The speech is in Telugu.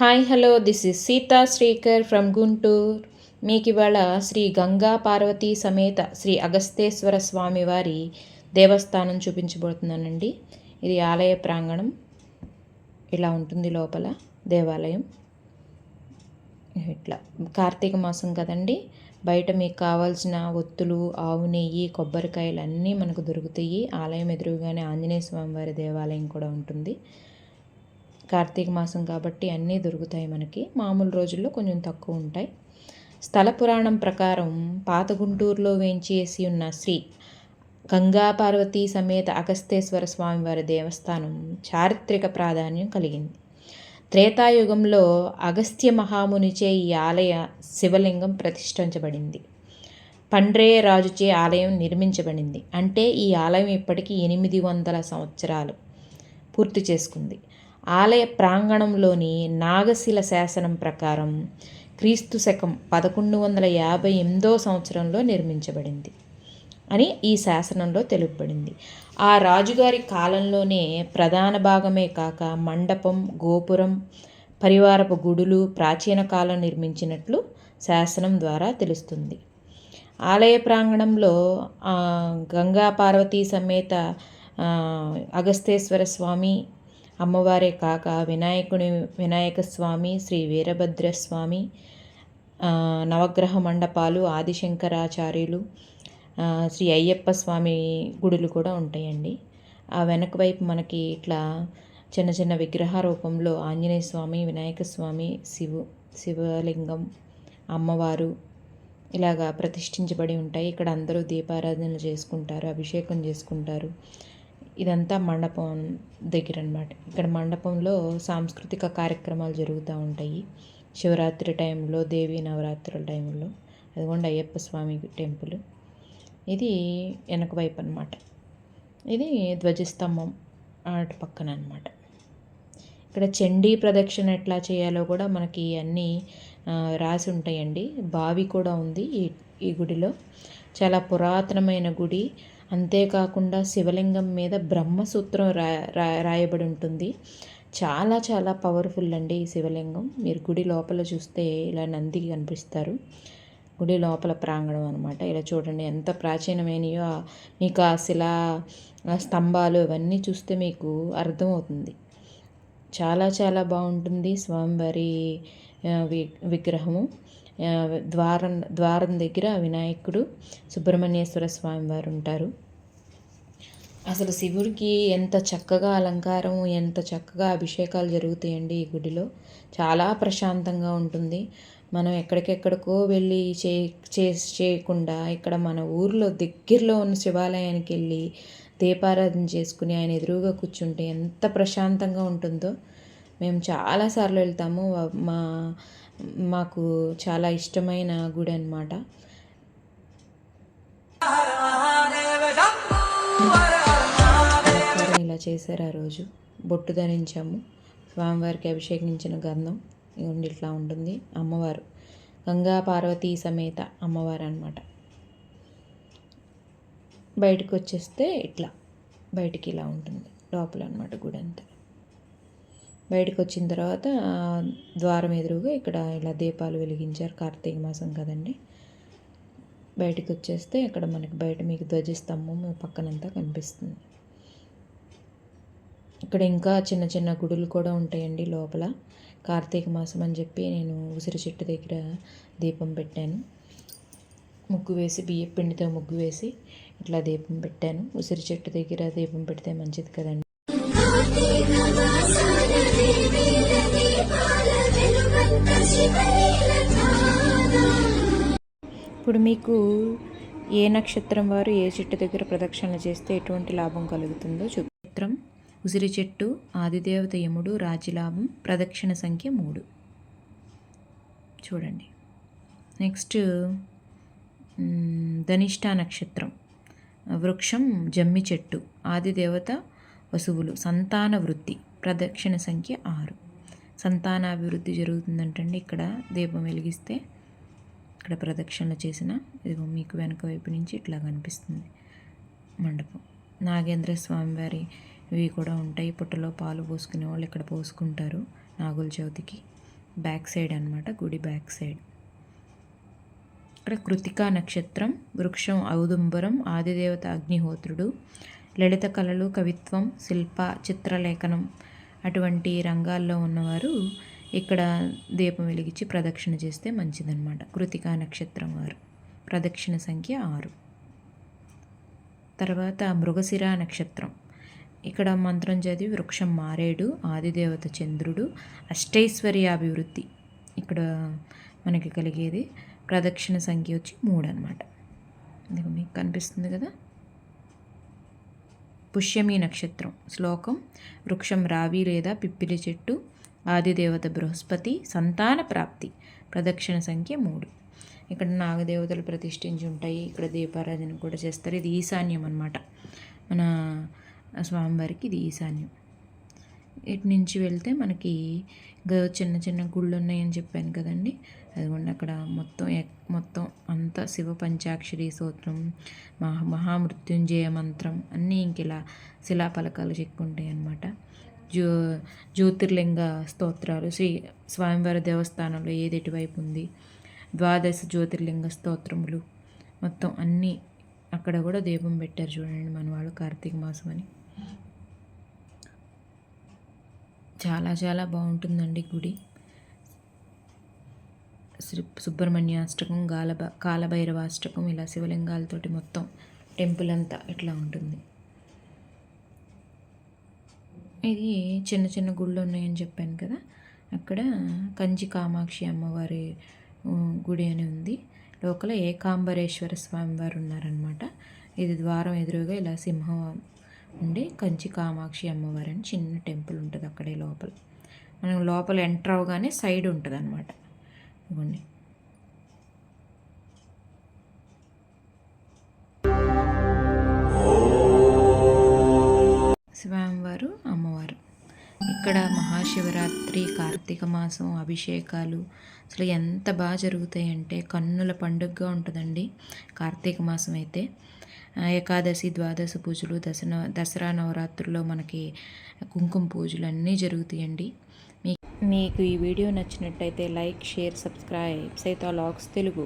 Hi hello this is Sita Srikar from Guntur. మీకు ఇవాళ శ్రీ గంగా పార్వతీ సమేత శ్రీ అగస్తేశ్వర స్వామి వారి దేవస్థానం చూపించబోతున్నానండి. ఇది ఆలయ ప్రాంగణం. ఇలా ఉంటుంది లోపల దేవాలయం. ఇట్లా కార్తీక మాసం కదండి. బయట మీకు కావాల్సిన ఒత్తులు ఆవు నెయ్యి కొబ్బరికాయలు అన్నీ మనకు దొరుకుతాయి. ఆలయం ఎదురుగానే ఆంజనేయ స్వామి వారి దేవాలయం కూడా ఉంటుంది. కార్తీక మాసం కాబట్టి అన్నీ దొరుకుతాయి మనకి. మామూలు రోజుల్లో కొంచెం తక్కువ ఉంటాయి. స్థల పురాణం ప్రకారం పాత గుంటూరులో వేంచేసి ఉన్న శ్రీ గంగా పార్వతీ సమేత అగస్తేశ్వర స్వామివారి దేవస్థానం చారిత్రక ప్రాధాన్యం కలిగింది. త్రేతాయుగంలో అగస్త్య మహామునిచే ఈ ఆలయ శివలింగం ప్రతిష్ఠించబడింది. పండ్రే రాజుచే ఆలయం నిర్మించబడింది. అంటే ఈ ఆలయం ఇప్పటికీ ఎనిమిది వందల సంవత్సరాలు పూర్తి చేసుకుంది. ఆలయ ప్రాంగణంలోని నాగశిల శాసనం ప్రకారం క్రీస్తు శకం పదకొండు వందల యాభై ఎనిమిదో సంవత్సరంలో నిర్మించబడింది అని ఈ శాసనంలో తెలుపబడింది. ఆ రాజుగారి కాలంలోనే ప్రధాన భాగమే కాక మండపం గోపురం పరివారపు గుడులు ప్రాచీన కాలం నిర్మించినట్లు శాసనం ద్వారా తెలుస్తుంది. ఆలయ ప్రాంగణంలో గంగా పార్వతీ సమేత అగస్తేశ్వర స్వామి అమ్మవారే కాక వినాయకుని వినాయక స్వామి శ్రీ వీరభద్రస్వామి నవగ్రహ మండపాలు ఆదిశంకరాచార్యులు శ్రీ అయ్యప్ప స్వామి గుడులు కూడా ఉంటాయండి. ఆ వెనక వైపు మనకి ఇట్లా చిన్న చిన్న విగ్రహ రూపంలో ఆంజనేయ స్వామి వినాయక స్వామి శివు శివలింగం అమ్మవారు ఇలాగా ప్రతిష్ఠించబడి ఉంటాయి. ఇక్కడ అందరూ దీపారాధనలు చేసుకుంటారు అభిషేకం చేసుకుంటారు. ఇదంతా మండపం దగ్గర అనమాట ఇక్కడ మండపంలో సాంస్కృతిక కార్యక్రమాలు జరుగుతూ ఉంటాయి. శివరాత్రి టైంలో దేవి నవరాత్రుల టైంలో అదిగోండి అయ్యప్ప స్వామి టెంపుల్. ఇది వెనక వైపు అనమాట ఇది ధ్వజస్తంభం అటు పక్కన అనమాట ఇక్కడ చండీ ప్రదక్షిణ ఎట్లా చేయాలో కూడా మనకి అన్నీ రాసి ఉంటాయండి. బావి కూడా ఉంది ఈ ఈ గుడిలో. చాలా పురాతనమైన గుడి. అంతేకాకుండా శివలింగం మీద బ్రహ్మసూత్రం రా రాయబడి ఉంటుంది చాలా చాలా పవర్ఫుల్ అండి ఈ శివలింగం. మీరు గుడి లోపల చూస్తే ఇలా నంది కనిపిస్తారు. గుడి లోపల ప్రాంగణం అనమాట ఇలా చూడండి ఎంత ప్రాచీనమైనయో. మీకు ఆ శిలా స్తంభాలు ఇవన్నీ చూస్తే మీకు అర్థమవుతుంది. చాలా చాలా బాగుంటుంది స్వామివారి విగ్రహము. ద్వారం ద్వారం దగ్గర వినాయకుడు సుబ్రహ్మణ్యేశ్వర స్వామి వారు ఉంటారు. అసలు శివుడికి ఎంత చక్కగా అలంకారం ఎంత చక్కగా అభిషేకాలు జరుగుతాయండి ఈ గుడిలో. చాలా ప్రశాంతంగా ఉంటుంది. మనం ఎక్కడికెక్కడికో వెళ్ళి చే చేయకుండా ఇక్కడ మన ఊర్లో దగ్గరలో ఉన్న శివాలయానికి వెళ్ళి దీపారాధన చేసుకుని ఆయన ఎదురుగా కూర్చుంటే ఎంత ప్రశాంతంగా ఉంటుందో. మేము చాలాసార్లు వెళ్తాము. మా మాకు చాలా ఇష్టమైన గుడి అనమాట ఇలా చేశారు ఆ రోజు. బొట్టు ధరించాము. స్వామివారికి అభిషేకించిన గంధం ఇవ్వండి ఇట్లా ఉంటుంది. అమ్మవారు. గంగా పార్వతీ సమేత అమ్మవారు అనమాట బయటకు వచ్చేస్తే ఇట్లా. బయటికి ఇలా ఉంటుంది. లోపల అనమాట గుడి అంతా బయటకు వచ్చిన తర్వాత ద్వారం ఎదురుగా ఇక్కడ ఇలా దీపాలు వెలిగించారు కార్తీక మాసం కదండి. బయటకు వచ్చేస్తే ఇక్కడ మనకి బయట మీకు ధ్వజస్తంభం పక్కనంతా కనిపిస్తుంది. ఇక్కడ ఇంకా చిన్న చిన్న గుడులు కూడా ఉంటాయండి లోపల. కార్తీక మాసం అని చెప్పి నేను ఉసిరి చెట్టు దగ్గర దీపం పెట్టాను. ముగ్గు వేసి బియ్యం పిండితో ముగ్గు వేసి ఇట్లా దీపం పెట్టాను. ఉసిరి చెట్టు దగ్గర దీపం పెడితే మంచిది కదండి. ఇప్పుడు మీకు ఏ నక్షత్రం వారు ఏ చెట్టు దగ్గర ప్రదక్షిణ చేస్తే ఎటువంటి లాభం కలుగుతుందో చిత్రం ఉసిరి చెట్టు ఆదిదేవత యముడు రాజలాభం ప్రదక్షిణ సంఖ్య మూడు. చూడండి. నెక్స్ట్ ధనిష్ట నక్షత్రం వృక్షం జమ్మి చెట్టు ఆదిదేవత వసువులు సంతాన వృద్ధి ప్రదక్షిణ సంఖ్య ఆరు. సంతానాభివృద్ధి జరుగుతుందంటండి. ఇక్కడ దీపం వెలిగిస్తే ఇక్కడ ప్రదక్షిణ చేసిన ఇదిగో మీకు వెనక వైపు నుంచి ఇట్లా కనిపిస్తుంది మండపం. నాగేంద్ర స్వామి వారి ఇవి కూడా ఉంటాయి. పుట్టలో పాలు పోసుకునే వాళ్ళు ఇక్కడ పోసుకుంటారు నాగుల చవితికి బ్యాక్ సైడ్ అనమాట గుడి బ్యాక్ సైడ్. ఇక్కడ కృతికా నక్షత్రం వృక్షం ఔదుంబరం ఆదిదేవత అగ్నిహోత్రుడు లలిత కళలు కవిత్వం శిల్ప చిత్రలేఖనం అటువంటి రంగాల్లో ఉన్నవారు ఇక్కడ దీపం వెలిగించి ప్రదక్షిణ చేస్తే మంచిదన్నమాట. కృతికా నక్షత్రం వారు. ప్రదక్షిణ సంఖ్య ఆరు. తర్వాత మృగశిర నక్షత్రం. ఇక్కడ మంత్రం చదివి వృక్షం మారేడు ఆదిదేవత చంద్రుడు అష్టైశ్వర్యాభివృద్ధి ఇక్కడ మనకి కలిగేది ప్రదక్షిణ సంఖ్య వచ్చి మూడు అనమాట మీకు కనిపిస్తుంది కదా? పుష్యమి నక్షత్రం. శ్లోకం వృక్షం రావి లేదా పిప్పిలి చెట్టు ఆదిదేవత బృహస్పతి సంతాన ప్రాప్తి. ప్రదక్షిణ సంఖ్య మూడు. ఇక్కడ నాగదేవతలు ప్రతిష్ఠించి ఉంటాయి. ఇక్కడ దీపారాధన కూడా చేస్తారు. ఇది ఈశాన్యం అనమాట మన స్వామివారికి ఇది ఈశాన్యం. ఇటు నుంచి వెళ్తే మనకి ఇంకా చిన్న చిన్న గుళ్ళు ఉన్నాయని చెప్పాను కదండి. అదిగోండి అక్కడ మొత్తం మొత్తం అంతా శివ పంచాక్షరి స్తోత్రం మహా మహామృత్యుంజయ మంత్రం అన్నీ ఇంక ఇలా శిలాపలకాలు చెక్కుంటాయి అన్నమాట జ్యో జ్యోతిర్లింగ స్తోత్రాలు శ్రీ స్వామివారి దేవస్థానంలో ఏది ఎటువైపు ఉంది? ద్వాదశ జ్యోతిర్లింగ స్తోత్రములు మొత్తం అన్నీ అక్కడ కూడా దీపం పెట్టారు చూడండి మన వాళ్ళు కార్తీక మాసం అని. చాలా చాలా బాగుంటుందండి గుడి. శ్రీ సుబ్రహ్మణ్యాష్టకం గాలబ కాలభైరవాష్టకం ఇలా శివలింగాలతోటి మొత్తం టెంపుల్ అంతా ఇట్లా ఉంటుంది. ఇది చిన్న చిన్న గుళ్ళు ఉన్నాయని చెప్పాను కదా అక్కడ కంచి కామాక్షి అమ్మవారి గుడి అని ఉంది. లోపల ఏకాంబరేశ్వర స్వామివారు ఉన్నారనమాట ఇది ద్వారం ఎదురుగా ఇలా సింహం ఉండే కంచి కామాక్షి అమ్మవారి అని చిన్న టెంపుల్ ఉంటుంది అక్కడే లోపల. మనం లోపల ఎంటర్ అవగానే సైడ్ ఉంటుంది అనమాట ఇవ్వండి. స్వామివారు అమ్మవారు. ఇక్కడ మహాశివరాత్రి కార్తీక మాసం అభిషేకాలు అసలు ఎంత బాగా జరుగుతాయంటే కన్నుల పండుగగా ఉంటుందండి. కార్తీక మాసం అయితే. ఏకాదశి ద్వాదశ పూజలు దసరా దసరా నవరాత్రుల్లో మనకి కుంకుమ పూజలు అన్నీ జరుగుతాయండి మీకు ఈ వీడియో నచ్చినట్టయితే like share subscribe. Sita logs Telugu.